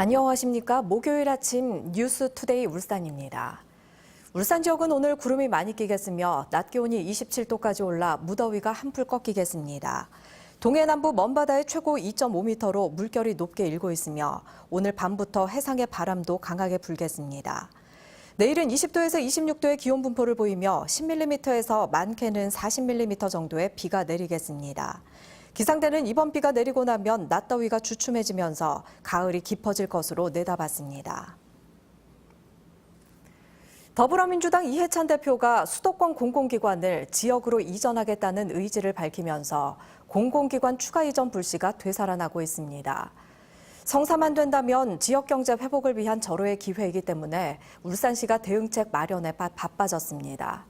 안녕하십니까. 목요일 아침 뉴스 투데이 울산입니다. 울산 지역은 오늘 구름이 많이 끼겠으며 낮 기온이 27도까지 올라 무더위가 한풀 꺾이겠습니다. 동해 남부 먼바다의 최고 2.5m로 물결이 높게 일고 있으며 오늘 밤부터 해상의 바람도 강하게 불겠습니다. 내일은 20도에서 26도의 기온 분포를 보이며 10mm에서 많게는 40mm 정도의 비가 내리겠습니다. 기상대는 이번 비가 내리고 나면 낮 더위가 주춤해지면서 가을이 깊어질 것으로 내다봤습니다. 더불어민주당 이해찬 대표가 수도권 공공기관을 지역으로 이전하겠다는 의지를 밝히면서 공공기관 추가 이전 불씨가 되살아나고 있습니다. 성사만 된다면 지역 경제 회복을 위한 절호의 기회이기 때문에 울산시가 대응책 마련에 바- 바빠졌습니다.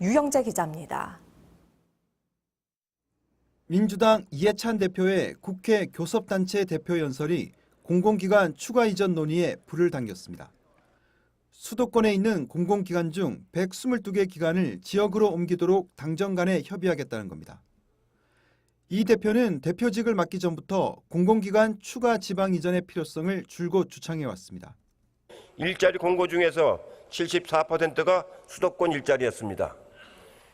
유영재 기자입니다. 민주당 이해찬 대표의 국회 교섭단체 대표 연설이 공공기관 추가 이전 논의에 불을 당겼습니다. 수도권에 있는 공공기관 중 122개 기관을 지역으로 옮기도록 당정 간에 협의하겠다는 겁니다. 이 대표는 대표직을 맡기 전부터 공공기관 추가 지방 이전의 필요성을 줄곧 주창해 왔습니다. 일자리 공고 중에서 74%가 수도권 일자리였습니다.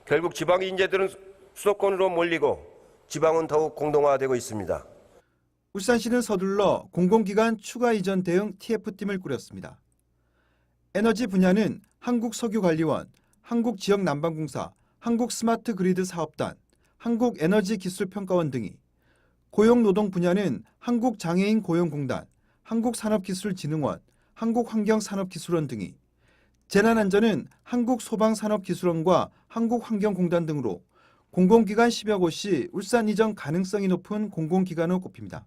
결국 지방 인재들은 수도권으로 몰리고 지방은 더욱 공동화되고 있습니다. 울산시는 서둘러 공공기관 추가 이전 대응 TF팀을 꾸렸습니다. 에너지 분야는 한국석유관리원, 한국지역난방공사, 한국스마트그리드 사업단, 한국에너지기술평가원 등이, 고용노동 분야는 한국장애인 고용공단, 한국산업기술진흥원, 한국환경산업기술원 등이, 재난안전은 한국소방산업기술원과 한국환경공단 등으로 공공기관 10여 곳이 울산 이전 가능성이 높은 공공기관으로 꼽힙니다.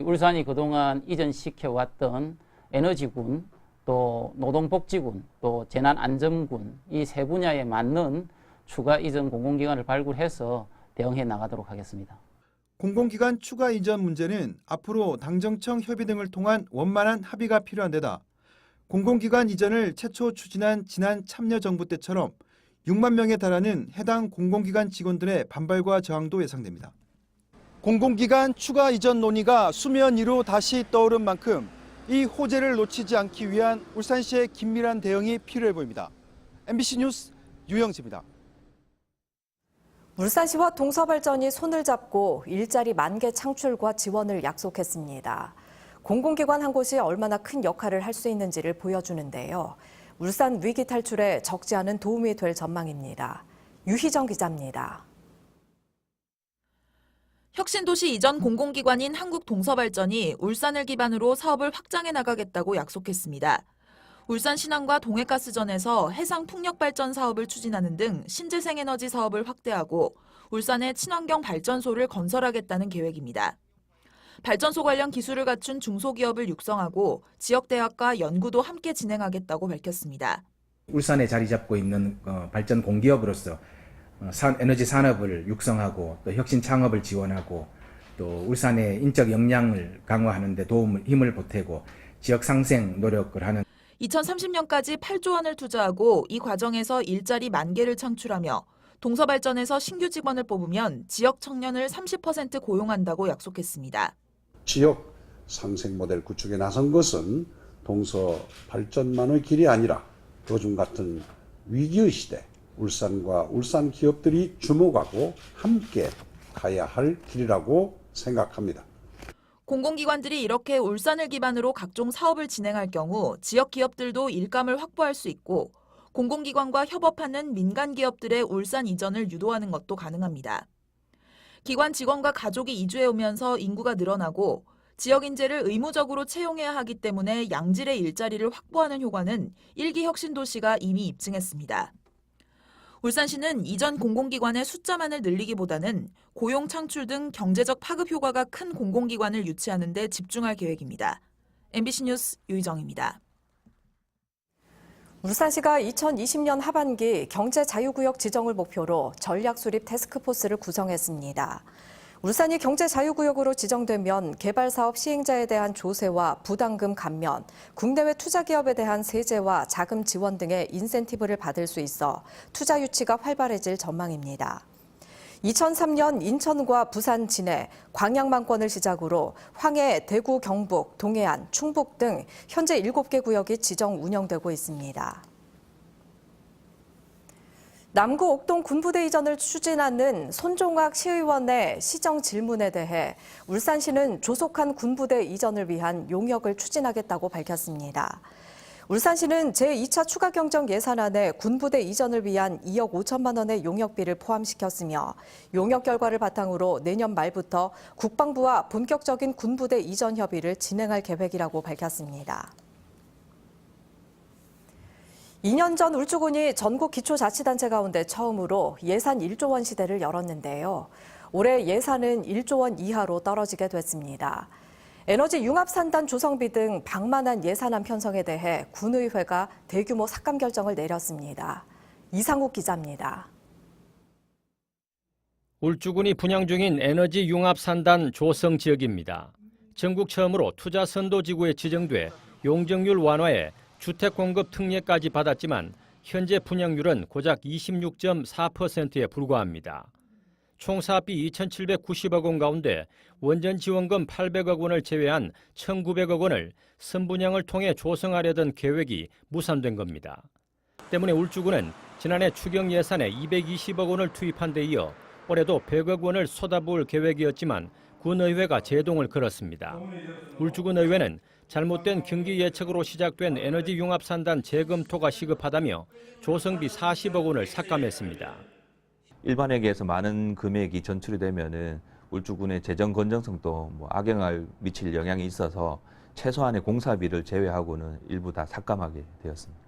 울산이 그동안 이전시켜왔던 에너지군, 또 노동복지군, 또 재난안전군 이 세 분야에 맞는 추가 이전 공공기관을 발굴해서 대응해 나가도록 하겠습니다. 공공기관 추가 이전 문제는 앞으로 당정청 협의 등을 통한 원만한 합의가 필요한 데다 공공기관 이전을 최초 추진한 지난 참여정부 때처럼 6만 명에 달하는 해당 공공기관 직원들의 반발과 저항도 예상됩니다. 공공기관 추가 이전 논의가 수면 위로 다시 떠오른 만큼 이 호재를 놓치지 않기 위한 울산시의 긴밀한 대응이 필요해 보입니다. MBC 뉴스 유영지입니다. 울산시와 동서발전이 손을 잡고 일자리 만개 창출과 지원을 약속했습니다. 공공기관 한 곳이 얼마나 큰 역할을 할 수 있는지를 보여주는데요. 울산 위기 탈출에 적지 않은 도움이 될 전망입니다. 유희정 기자입니다. 혁신도시 이전 공공기관인 한국동서발전이 울산을 기반으로 사업을 확장해 나가겠다고 약속했습니다. 울산 신안과 동해가스전에서 해상 풍력 발전 사업을 추진하는 등 신재생 에너지 사업을 확대하고 울산에 친환경 발전소를 건설하겠다는 계획입니다. 발전소 관련 기술을 갖춘 중소기업을 육성하고 지역 대학과 연구도 함께 진행하겠다고 밝혔습니다. 울산에 자리 잡고 있는 어, 발전 공기업으로서 어, 산- 에너지 산업을 육성하고 또 혁신 창업을 지원하고 또 울산의 인적 역량을 강화하는 데 도움을 힘을 보태고 지역 상생 노력을 하는 2030년까지 8조 원을 투자하고 이 과정에서 일자리 만 개를 창출하며 동서발전에서 신규 직원을 뽑으면 지역 청년을 30% 고용한다고 약속했습니다. 지역 상생 모델 구축에 나선 것은 동서 발전만의 길이 아니라 요즘 같은 위기의 시대 울산과 울산 기업들이 주목하고 함께 가야 할 길이라고 생각합니다. 공공기관들이 이렇게 울산을 기반으로 각종 사업을 진행할 경우 지역 기업들도 일감을 확보할 수 있고 공공기관과 협업하는 민간 기업들의 울산 이전을 유도하는 것도 가능합니다. 기관 직원과 가족이 이주해 오면서 인구가 늘어나고 지역 인재를 의무적으로 채용해야 하기 때문에 양질의 일자리를 확보하는 효과는 일기 혁신 도시가 이미 입증했습니다. 울산시는 이전 공공기관의 숫자만을 늘리기보다는 고용 창출 등 경제적 파급 효과가 큰 공공기관을 유치하는 데 집중할 계획입니다. MBC 뉴스 유희정입니다. 울산시가 2020년 하반기 경제 자유구역 지정을 목표로 전략 수립 태스크포스를 구성했습니다. 울산이 경제 자유구역으로 지정되면 개발 사업 시행자에 대한 조세와 부담금 감면, 국내외 투자 기업에 대한 세제와 자금 지원 등의 인센티브를 받을 수 있어 투자 유치가 활발해질 전망입니다. 2003년 인천과 부산 진해, 광양만권을 시작으로 황해, 대구, 경북, 동해안, 충북 등 현재 7개 구역이 지정 운영되고 있습니다. 남구 옥동 군부대 이전을 추진하는 손종학 시의원의 시정 질문에 대해 울산시는 조속한 군부대 이전을 위한 용역을 추진하겠다고 밝혔습니다. 울산시는 제2차 추가 경정 예산안에 군부대 이전을 위한 2억 5천만 원의 용역비를 포함시켰으며 용역 결과를 바탕으로 내년 말부터 국방부와 본격적인 군부대 이전 협의를 진행할 계획이라고 밝혔습니다. 2년 전 울주군이 전국 기초자치단체 가운데 처음으로 예산 1조 원 시대를 열었는데요. 올해 예산은 1조 원 이하로 떨어지게 됐습니다. 에너지 융합산단 조성비 등 방만한 예산안 편성에 대해 군의회가 대규모 삭감 결정을 내렸습니다. 이상욱 기자입니다. 울주군이 분양 중인 에너지 융합 산단 조성 지역입니다. 전국 처음으로 투자 선도 지구에 지정돼 용적률 완화에 주택 공급 특례까지 받았지만 현재 분양률은 고작 26.4%에 불과합니다. 총 사업비 2,790억 원 가운데 원전 지원금 800억 원을 제외한 1,900억 원을 선분양을 통해 조성하려던 계획이 무산된 겁니다. 때문에 울주군은 지난해 추경 예산에 220억 원을 투입한 데 이어 올해도 100억 원을 쏟아부을 계획이었지만 군의회가 제동을 걸었습니다. 울주군 의회는 잘못된 경기 예측으로 시작된 에너지 융합 산단 재검토가 시급하다며 조성비 40억 원을 삭감했습니다. 일반에게서 많은 금액이 전출이 되면은 울주군의 재정 건전성도 뭐 악영향을 미칠 영향이 있어서 최소한의 공사비를 제외하고는 일부 다 삭감하게 되었습니다.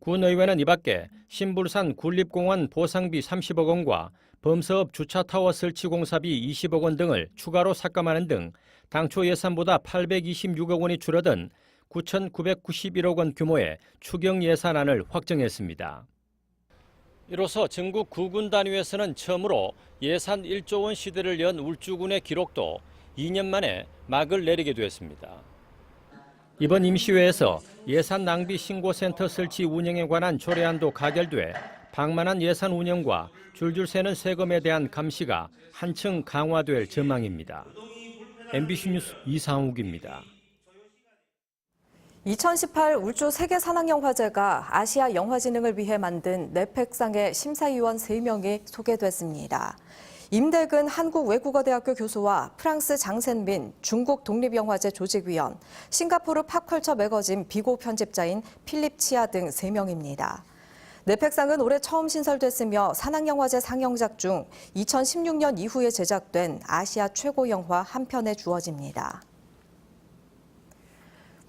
군의회는 이밖에 신불산 군립공원 보상비 30억 원과 범사업 주차타워 설치 공사비 20억 원 등을 추가로 삭감하는 등 당초 예산보다 826억 원이 줄어든 9,991억 원 규모의 추경 예산안을 확정했습니다. 이로써 전국 구군 단위에서는 처음으로 예산 1조 원 시대를 연 울주군의 기록도 2년 만에 막을 내리게 되었습니다. 이번 임시회에서 예산 낭비 신고센터 설치 운영에 관한 조례안도 가결돼 방만한 예산 운영과 줄줄 새는 세금에 대한 감시가 한층 강화될 전망입니다. MBC 뉴스 이상욱입니다. 2018 울주 세계산악영화제가 아시아 영화진흥을 위해 만든 넷팩상의 심사위원 3명이 소개됐습니다. 임대근 한국외국어대학교 교수와 프랑스 장센민 중국 독립영화제 조직위원, 싱가포르 팝컬처 매거진 비고 편집자인 필립 치아 등 3명입니다. 넷팩상은 올해 처음 신설됐으며 산악영화제 상영작 중 2016년 이후에 제작된 아시아 최고 영화 한 편에 주어집니다.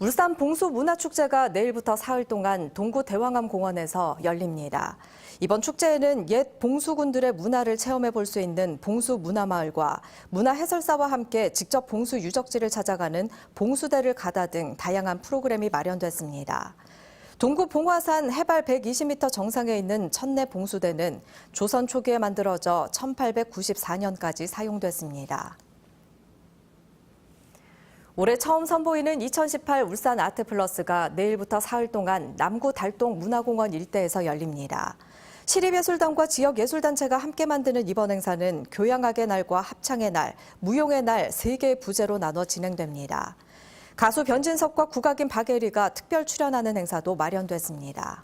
울산 봉수문화축제가 내일부터 사흘 동안 동구 대왕암 공원에서 열립니다. 이번 축제에는 옛 봉수군들의 문화를 체험해 볼 수 있는 봉수 문화마을과 문화 해설사와 함께 직접 봉수 유적지를 찾아가는 봉수대를 가다 등 다양한 프로그램이 마련됐습니다. 동구 봉화산 해발 120m 정상에 있는 천내 봉수대는 조선 초기에 만들어져 1894년까지 사용됐습니다. 올해 처음 선보이는 2018 울산 아트 플러스가 내일부터 사흘 동안 남구 달동 문화공원 일대에서 열립니다. 시립예술단과 지역예술단체가 함께 만드는 이번 행사는 교양학의 날과 합창의 날, 무용의 날 세 개의 부제로 나눠 진행됩니다. 가수 변진섭과 국악인 박예리가 특별 출연하는 행사도 마련됐습니다.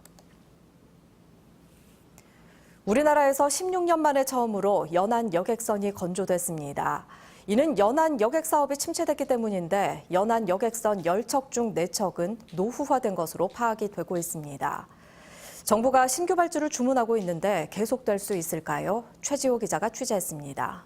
우리나라에서 16년 만에 처음으로 연안 여객선이 건조됐습니다. 이는 연안 여객 사업이 침체됐기 때문인데 연안 여객선 열척 중 네척은 노후화된 것으로 파악이 되고 있습니다. 정부가 신규 발주를 주문하고 있는데 계속될 수 있을까요? 최지호 기자가 취재했습니다.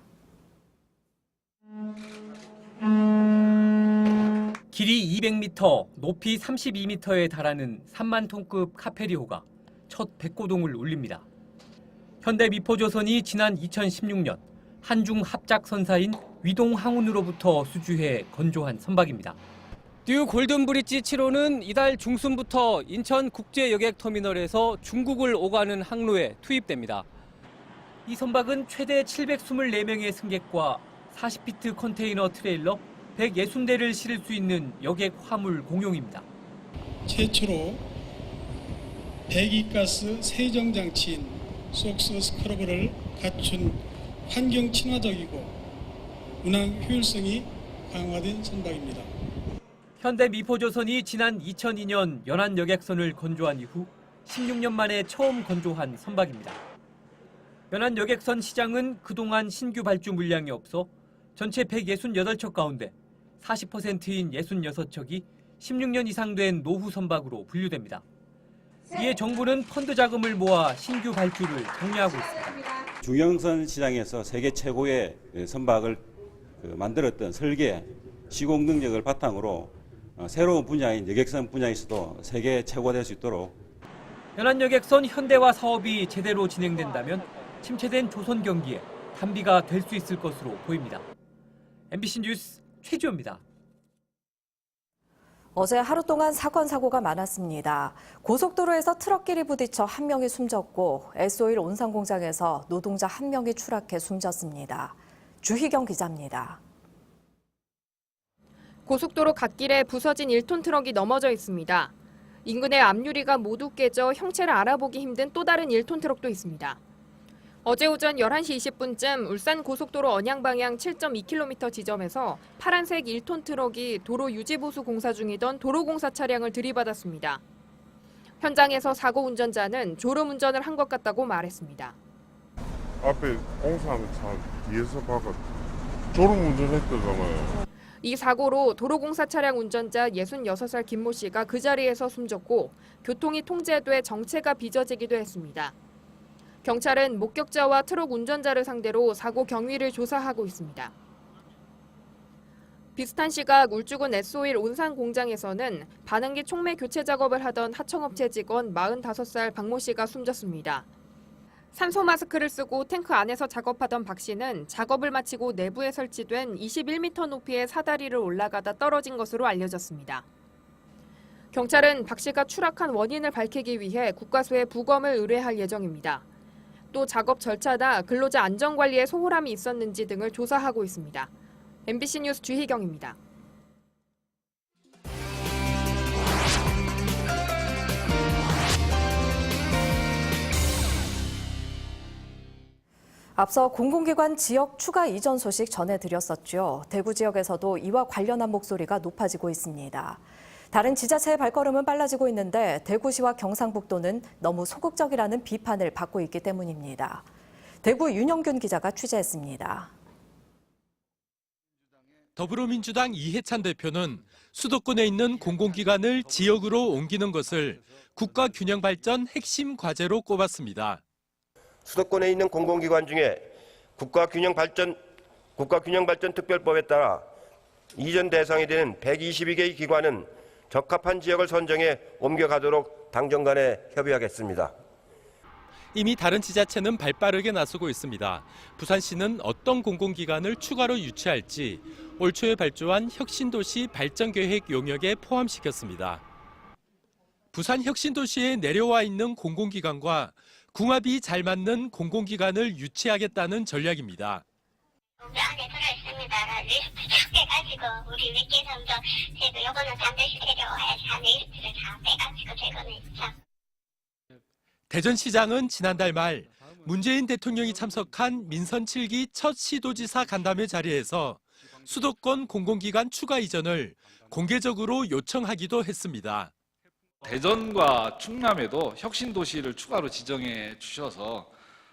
길이 200m, 높이 32m에 달하는 3만 톤급 카페리호가 첫 백고동을 울립니다. 현대 미포조선이 지난 2016년 한중 합작 선사인 위동 항운으로부터 수주해 건조한 선박입니다. 뉴 골든브릿지 7호는 이달 중순부터 인천 국제여객터미널에서 중국을 오가는 항로에 투입됩니다. 이 선박은 최대 724명의 승객과 40피트 컨테이너 트레일러 160대를 실을 수 있는 여객 화물 공용입니다. 최초로 배기가스 세정 장치인 속스 스크러브를 갖춘 환경 친화적이고 운항 효율성이 강화된 선박입니다. 현대 미포조선이 지난 2002년 연안 여객선을 건조한 이후 16년 만에 처음 건조한 선박입니다. 연안 여객선 시장은 그동안 신규 발주 물량이 없어 전체 168척 가운데 40%인 66척이 16년 이상 된 노후 선박으로 분류됩니다. 이에 정부는 펀드 자금을 모아 신규 발주를 정리하고 있습니다. 중형선 시장에서 세계 최고의 선박을 그 만들었던 설계, 시공 능력을 바탕으로 어, 새로운 분야인 여객선 분야에서도 세계 최고가 될 수 있도록 연안 여객선 현대화 사업이 제대로 진행된다면 침체된 조선 경기에 단비가 될 수 있을 것으로 보입니다. MBC 뉴스 최주호입니다. 어제 하루 동안 사건 사고가 많았습니다. 고속도로에서 트럭끼리 부딪혀 한 명이 숨졌고 S-오일 온산 공장에서 노동자 한 명이 추락해 숨졌습니다. 주희경 기자입니다. 고속도로 갓길에 부서진 1톤 트럭이 넘어져 있습니다. 인근의 앞유리가 모두 깨져 형체를 알아보기 힘든 또 다른 1톤 트럭도 있습니다. 어제 오전 11시 20분쯤 울산 고속도로 언양 방향 7.2km 지점에서 파란색 1톤 트럭이 도로 유지보수 공사 중이던 도로공사 차량을 들이받았습니다. 현장에서 사고 운전자는 졸음 운전을 한 것 같다고 말했습니다. 앞에 공사하는 차 뒤에서 봐가 졸음 운전했다잖아요. 이 사고로 도로공사 차량 운전자 66살 김모 씨가 그 자리에서 숨졌고 교통이 통제돼 정체가 빚어지기도 했습니다. 경찰은 목격자와 트럭 운전자를 상대로 사고 경위를 조사하고 있습니다. 비슷한 시각 울주군 S-오일 온산 공장에서는 반응기 촉매 교체 작업을 하던 하청업체 직원 45살 박모 씨가 숨졌습니다. 산소 마스크를 쓰고 탱크 안에서 작업하던 박 씨는 작업을 마치고 내부에 설치된 21m 높이의 사다리를 올라가다 떨어진 것으로 알려졌습니다. 경찰은 박 씨가 추락한 원인을 밝히기 위해 국과수에 부검을 의뢰할 예정입니다. 또 작업 절차나 근로자 안전 관리에 소홀함이 있었는지 등을 조사하고 있습니다. MBC 뉴스 주희경입니다. 앞서 공공기관 지역 추가 이전 소식 전해드렸었죠. 대구 지역에서도 이와 관련한 목소리가 높아지고 있습니다. 다른 지자체의 발걸음은 빨라지고 있는데 대구시와 경상북도는 너무 소극적이라는 비판을 받고 있기 때문입니다. 대구 윤영균 기자가 취재했습니다. 더불어민주당 이해찬 대표는 수도권에 있는 공공기관을 지역으로 옮기는 것을 국가균형발전 핵심 과제로 꼽았습니다. 수도권에 있는 공공기관 중에 국가균형발전 국가균형발전특별법에 따라 이전 대상이 되는 122개의 기관은 적합한 지역을 선정해 옮겨가도록 당정 간에 협의하겠습니다. 이미 다른 지자체는 발빠르게 나서고 있습니다. 부산시는 어떤 공공기관을 추가로 유치할지 올 초에 발주한 혁신도시 발전계획 용역에 포함시켰습니다. 부산 혁신도시에 내려와 있는 공공기관과 궁합이 잘 맞는 공공기관을 유치하겠다는 전략입니다. 우리 안에 들어있습니다. 리스트 쫙 빼가지고 우리 위께서도 제가 요거는 반드시 데려와야지 한 리스트를 다 빼가지고 있죠. 대전시장은 지난달 말 문재인 대통령이 참석한 민선 7기 첫 시도지사 간담회 자리에서 수도권 공공기관 추가 이전을 공개적으로 요청하기도 했습니다. 대전과 충남에도 혁신 도시를 추가로 지정해 주셔서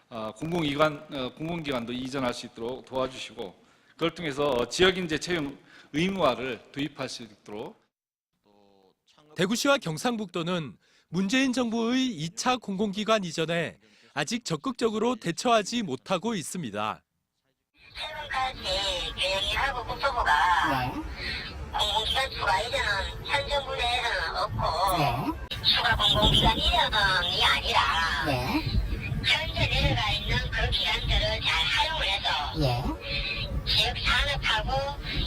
어, 공공기관 어, 공공기관도 이전할 수 있도록 도와주시고 그걸 통해서 지역 인재 채용 의무화를 도입할 수 있도록 대구시와 경상북도는 문재인 정부의 2차 공공기관 이전에 아직 적극적으로 대처하지 못하고 있습니다. 최근까지 교영이하고 국토부가 공공기관 추가 이전은 현 정부 내에서는 없고 추가 공공기관 이전이 아니라 현재 내려가 있는 그 기관들을 잘 활용을 해서 지역 산업하고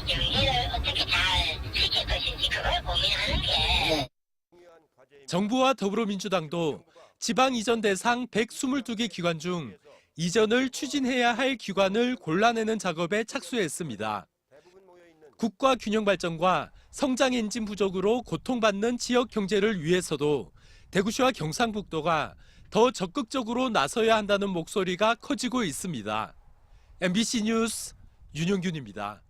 연계를 어떻게 잘 시킬 것인지 그걸 고민하는 게 정부와 더불어민주당도 지방 이전 대상 122개 기관 중 이전을 추진해야 할 기관을 골라내는 작업에 착수했습니다. 국가 균형 발전과 성장 엔진 부족으로 고통받는 지역 경제를 위해서도 대구시와 경상북도가 더 적극적으로 나서야 한다는 목소리가 커지고 있습니다. MBC 뉴스 윤영균입니다.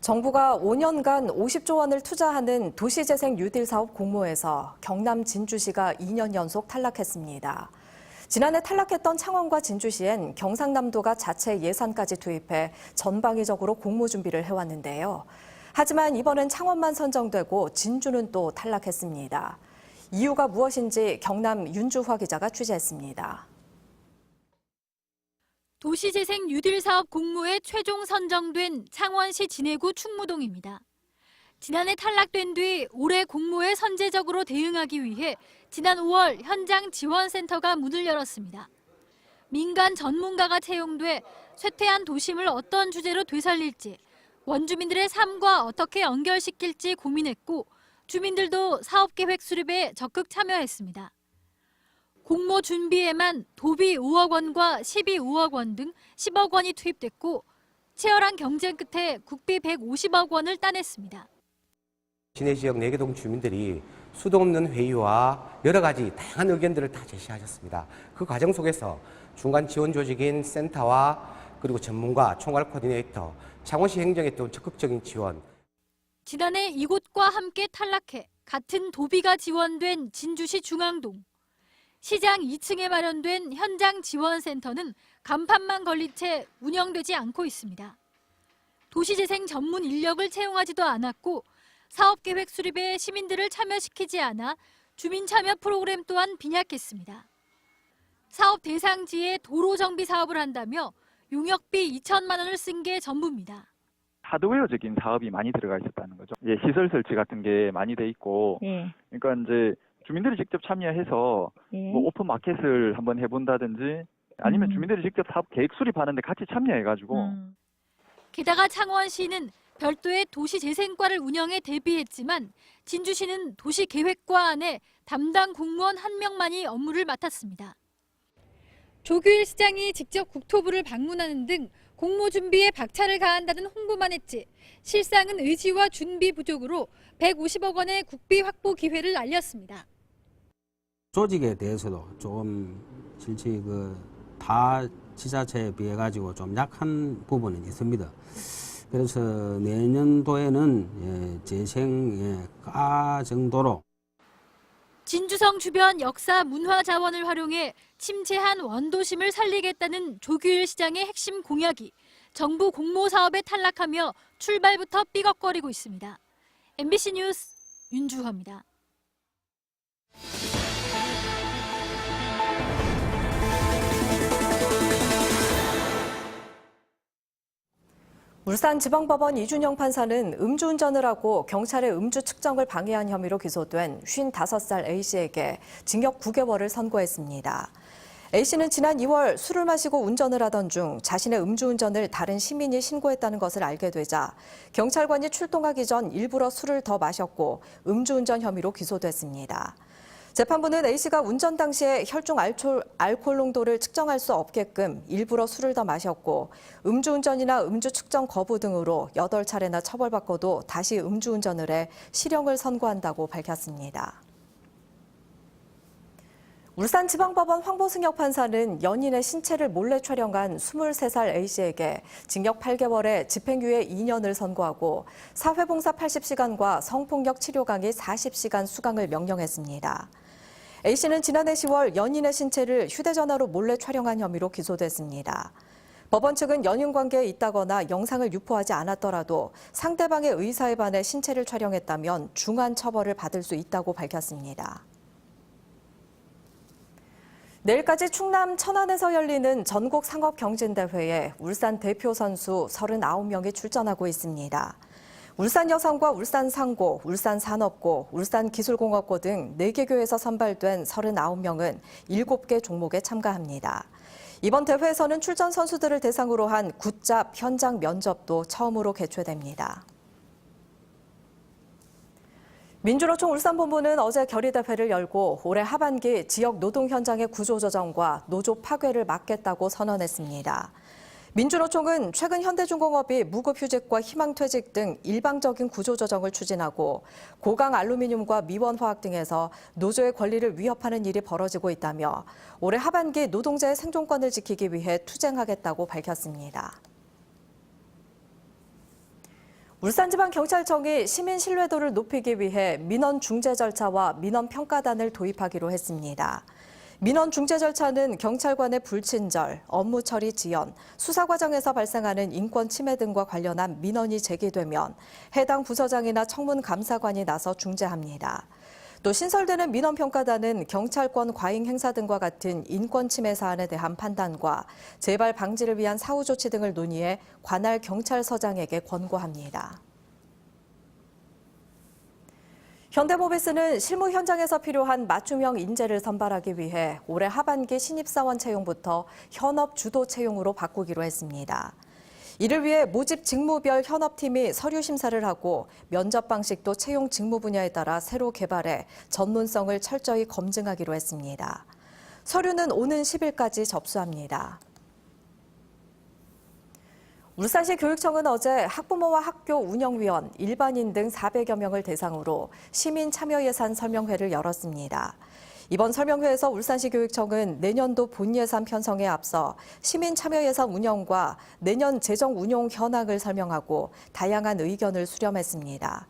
정부가 5년간 50조 원을 투자하는 도시재생 뉴딜 사업 공모에서 경남 진주시가 2년 연속 탈락했습니다. 지난해 탈락했던 창원과 진주시엔 경상남도가 자체 예산까지 투입해 전방위적으로 공모 준비를 해왔는데요. 하지만 이번엔 창원만 선정되고 진주는 또 탈락했습니다. 이유가 무엇인지 경남 윤주화 기자가 취재했습니다. 도시재생 뉴딜 사업 공모에 최종 선정된 창원시 진해구 충무동입니다. 지난해 탈락된 뒤 올해 공모에 선제적으로 대응하기 위해 지난 5월 현장 지원센터가 문을 열었습니다. 민간 전문가가 채용돼 쇠퇴한 도심을 어떤 주제로 되살릴지, 원주민들의 삶과 어떻게 연결시킬지 고민했고 주민들도 사업계획 수립에 적극 참여했습니다. 공모 준비에만 도비 5억 원과 시비 5억 원 등 10억 원이 투입됐고 치열한 경쟁 끝에 국비 150억 원을 따냈습니다. 진해 지역 4개 동 주민들이 수도 없는 회의와 여러 가지 다양한 의견들을 다 제시하셨습니다. 그 과정 속에서 중간 지원 조직인 센터와 그리고 전문가, 총괄 코디네이터, 창원시 행정의 또 적극적인 지원, 지난해 이곳과 함께 탈락해 같은 도비가 지원된 진주시 중앙동. 시장 2층에 마련된 현장 지원센터는 간판만 걸린 채 운영되지 않고 있습니다. 도시재생 전문 인력을 채용하지도 않았고 사업계획 수립에 시민들을 참여시키지 않아 주민 참여 프로그램 또한 빈약했습니다. 사업 대상지에 도로 정비 사업을 한다며 용역비 2천만 원을 쓴 게 전부입니다. 하드웨어적인 사업이 많이 들어가 있었다는 거죠. 예, 시설 설치 같은 게 많이 돼 있고, 그러니까 이제 주민들이 직접 참여해서 뭐 오픈 마켓을 한번 해본다든지, 아니면 주민들이 직접 사업 계획 수립하는데 같이 참여해가지고 게다가 창원시는 별도의 도시재생과를 운영해 대비했지만 진주시는 도시계획과 안에 담당 공무원 한 명만이 업무를 맡았습니다. 조규일 시장이 직접 국토부를 방문하는 등 공모 준비에 박차를 가한다는 홍보만 했지 실상은 의지와 준비 부족으로 150억 원의 국비 확보 기회를 알렸습니다. 조직에 대해서도 조금 실제 그타 지자체에 비해 가지고 좀 약한 부분은 있습니다. 그래서 내년도에는 예, 재생과 정도로 진주성 주변 역사 문화 자원을 활용해 침체한 원도심을 살리겠다는 조규일 시장의 핵심 공약이 정부 공모 사업에 탈락하며 출발부터 삐걱거리고 있습니다. MBC 뉴스 윤주화입니다. 울산지방법원 이준영 판사는 음주운전을 하고 경찰의 음주 측정을 방해한 혐의로 기소된 55살 A씨에게 징역 9개월을 선고했습니다. A씨는 지난 2월 술을 마시고 운전을 하던 중 자신의 음주운전을 다른 시민이 신고했다는 것을 알게 되자 경찰관이 출동하기 전 일부러 술을 더 마셨고 음주운전 혐의로 기소됐습니다. 재판부는 A씨가 운전 당시에 혈중 알콜, 알코올 농도를 측정할 수 없게끔 일부러 술을 더 마셨고 음주운전이나 음주 측정 거부 등으로 8차례나 처벌받고도 다시 음주운전을 해 실형을 선고한다고 밝혔습니다. 울산지방법원 황보승혁 판사는 연인의 신체를 몰래 촬영한 23살 A씨에게 징역 8개월에 집행유예 2년을 선고하고 사회봉사 80시간과 성폭력 치료 강의 40시간 수강을 명령했습니다. A씨는 지난해 10월 연인의 신체를 휴대전화로 몰래 촬영한 혐의로 기소됐습니다. 법원 측은 연인 관계에 있다거나 영상을 유포하지 않았더라도 상대방의 의사에 반해 신체를 촬영했다면 중한 처벌을 받을 수 있다고 밝혔습니다. 내일까지 충남 천안에서 열리는 전국 상업경진대회에 울산 대표 선수 39명이 출전하고 있습니다. 울산 여성과 울산 상고, 울산 산업고, 울산 기술공업고 등 4개 교에서 선발된 39명은 7개 종목에 참가합니다. 이번 대회에서는 출전 선수들을 대상으로 한 굿잡 현장 면접도 처음으로 개최됩니다. 민주노총 울산본부는 어제 결의대회를 열고 올해 하반기 지역 노동 현장의 구조조정과 노조 파괴를 막겠다고 선언했습니다. 민주노총은 최근 현대중공업이 무급휴직과 희망퇴직 등 일방적인 구조조정을 추진하고 고강 알루미늄과 미원화학 등에서 노조의 권리를 위협하는 일이 벌어지고 있다며 올해 하반기 노동자의 생존권을 지키기 위해 투쟁하겠다고 밝혔습니다. 울산지방경찰청이 시민 신뢰도를 높이기 위해 민원 중재 절차와 민원 평가단을 도입하기로 했습니다. 민원 중재 절차는 경찰관의 불친절, 업무 처리 지연, 수사 과정에서 발생하는 인권 침해 등과 관련한 민원이 제기되면 해당 부서장이나 청문 감사관이 나서 중재합니다. 또 신설되는 민원평가단은 경찰권 과잉 행사 등과 같은 인권 침해 사안에 대한 판단과 재발 방지를 위한 사후 조치 등을 논의해 관할 경찰서장에게 권고합니다. 현대모비스는 실무 현장에서 필요한 맞춤형 인재를 선발하기 위해 올해 하반기 신입사원 채용부터 현업 주도 채용으로 바꾸기로 했습니다. 이를 위해 모집 직무별 현업팀이 서류 심사를 하고 면접 방식도 채용 직무 분야에 따라 새로 개발해 전문성을 철저히 검증하기로 했습니다. 서류는 오는 10일까지 접수합니다. 울산시 교육청은 어제 학부모와 학교 운영위원, 일반인 등 400여 명을 대상으로 시민 참여 예산 설명회를 열었습니다. 이번 설명회에서 울산시 교육청은 내년도 본 예산 편성에 앞서 시민 참여 예산 운영과 내년 재정 운용 현황을 설명하고 다양한 의견을 수렴했습니다.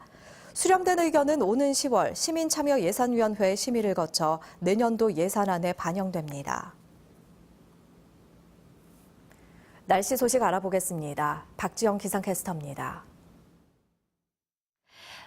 수렴된 의견은 오는 10월 시민 참여 예산위원회 심의를 거쳐 내년도 예산안에 반영됩니다. 날씨 소식 알아보겠습니다. 박지영 기상캐스터입니다.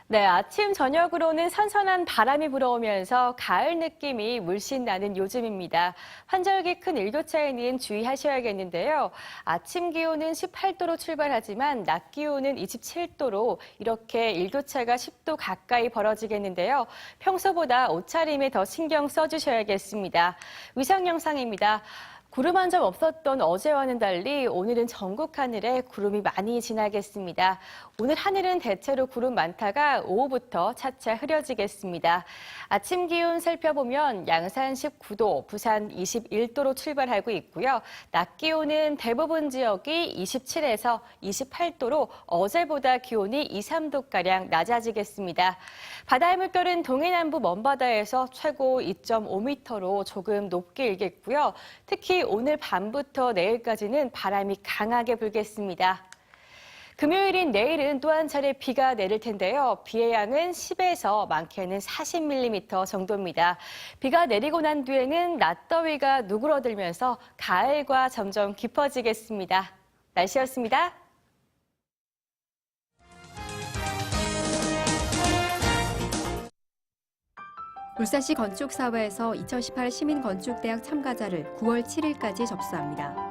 네, 아침 저녁으로는 선선한 바람이 불어오면서 가을 느낌이 물씬 나는 요즘입니다. 환절기 큰 일교차에는 주의하셔야겠는데요. 아침 기온은 18도로 출발하지만 낮 기온은 27도로 이렇게 일교차가 10도 가까이 벌어지겠는데요. 평소보다 옷차림에 더 신경 써주셔야겠습니다. 위상 영상입니다. 구름 한 점 없었던 어제와는 달리 오늘은 전국 하늘에 구름이 많이 지나겠습니다. 오늘 하늘은 대체로 구름 많다가 오후부터 차차 흐려지겠습니다. 아침 기온 살펴보면 양산 19도, 부산 21도로 출발하고 있고요. 낮 기온은 대부분 지역이 27에서 28도로 어제보다 기온이 2, 3도가량 낮아지겠습니다. 바다의 물결은 동해남부 먼바다에서 최고 2.5m로 조금 높게 일겠고요. 특히 오늘 밤부터 내일까지는 바람이 강하게 불겠습니다. 금요일인 내일은 또 한 차례 비가 내릴 텐데요. 비의 양은 10에서 많게는 40mm 정도입니다. 비가 내리고 난 뒤에는 낮더위가 누그러들면서 가을과 점점 깊어지겠습니다. 날씨였습니다. 울산시 건축사회에서 2018 시민건축대학 참가자를 9월 7일까지 접수합니다.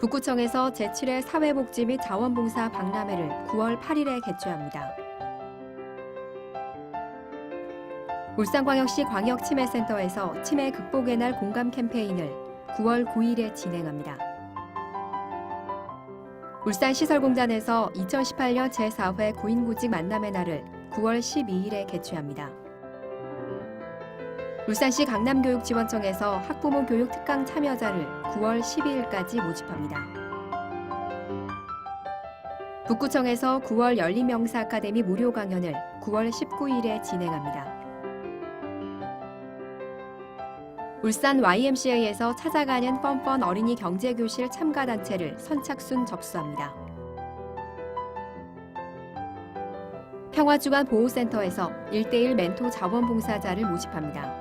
북구청에서 제7회 사회복지 및 자원봉사 박람회를 9월 8일에 개최합니다. 울산광역시 광역치매센터에서 치매 극복의 날 공감 캠페인을 9월 9일에 진행합니다. 울산시설공단에서 2018년 제4회 고인구직 만남의 날을 9월 12일에 개최합니다. 울산시 강남교육지원청에서 학부모 교육 특강 참여자를 9월 12일까지 모집합니다. 북구청에서 9월 열린명사 아카데미 무료 강연을 9월 19일에 진행합니다. 울산 YMCA에서 찾아가는 뻔뻔 어린이 경제교실 참가단체를 선착순 접수합니다. 평화주간 보호센터에서 1대1 멘토 자원봉사자를 모집합니다.